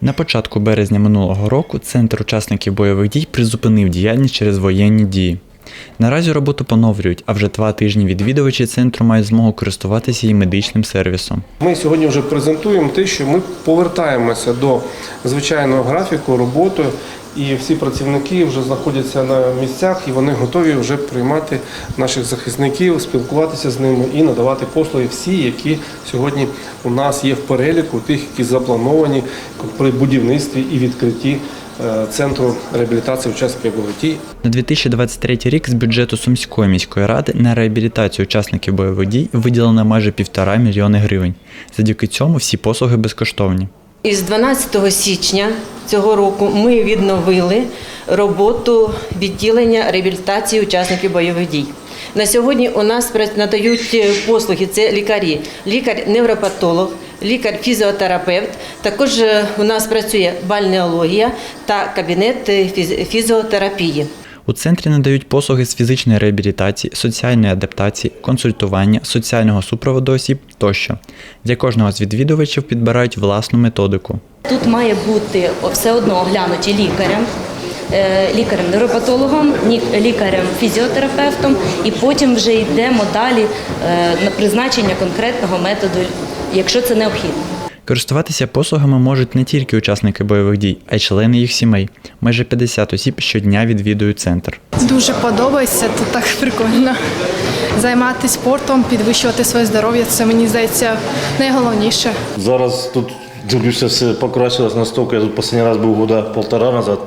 На початку березня минулого року центр учасників бойових дій призупинив діяльність через воєнні дії. Наразі роботу поновлюють, а вже два тижні відвідувачі центру мають змогу користуватися і медичним сервісом. Ми сьогодні вже презентуємо те, що ми повертаємося до звичайного графіку роботи, і всі працівники вже знаходяться на місцях, і вони готові вже приймати наших захисників, спілкуватися з ними і надавати послуги всі, які сьогодні у нас є в переліку, тих, які заплановані при будівництві і відкритті е, центру реабілітації учасників бойових На 2023 рік з бюджету Сумської міської ради на реабілітацію учасників бойових дій виділено майже півтора мільйони гривень. Завдяки цьому всі послуги безкоштовні. Із 12 січня цього року ми відновили роботу відділення реабілітації учасників бойових дій. На сьогодні у нас надають е, послуги це лікарі, лікар-невропатолог, лікар-фізіотерапевт. Також е, у нас працює бальнеологія та кабінет е, фізіотерапії. У центрі надають послуги з фізичної реабілітації, соціальної адаптації, консультування, соціального супроводу осіб тощо. Для кожного з відвідувачів підбирають власну методику. Тут має бути все одно оглянуті лікарем, е, лікарем-невропатологом, лікарем-фізіотерапевтом, і потім вже йдемо далі е, на призначення конкретного методу, якщо це необхідно. Користуватися послугами можуть не тільки учасники бойових дій, а й члени їх сімей. Майже 50 осіб щодня відвідують центр. Дуже подобається, тут так прикольно. Займатися спортом, підвищувати своє здоров'я це мені здається найголовніше. Зараз тут дивлюся, все покращилось настолько. Я тут последний раз був года полтора назад.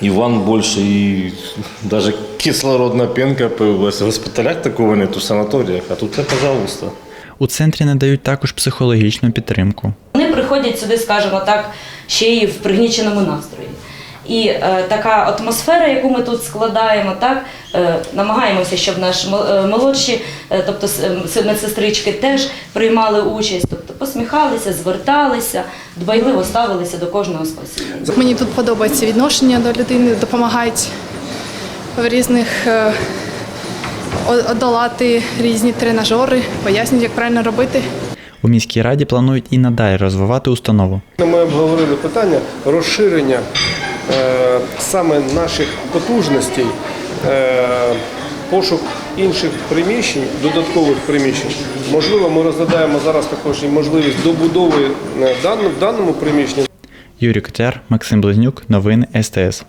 І ванн більше, і навіть кислородна пенка появилась. В госпіталях такого нету, в санаторіях, а тут це, пожалуйста. У центрі надають також психологічну підтримку. Вони приходять сюди, скажімо так, ще й в пригніченому настрої. І е, така атмосфера, яку ми тут складаємо, так е, намагаємося, щоб наші е, молодші, е, тобто медсестрички, теж приймали участь, тобто посміхалися, зверталися, дбайливо ставилися до кожного пацієнтів. Мені тут подобається відношення до людини, допомагають в різних е, одолати різні тренажери, пояснюють, як правильно робити. У міській раді планують і надалі розвивати установу. Ми обговорили питання розширення е, саме наших потужностей, е, пошук інших приміщень, додаткових приміщень. Можливо, ми розглядаємо зараз також і можливість добудови е, в даному приміщенні. Юрій Котяр, Максим Близнюк, новини СТС.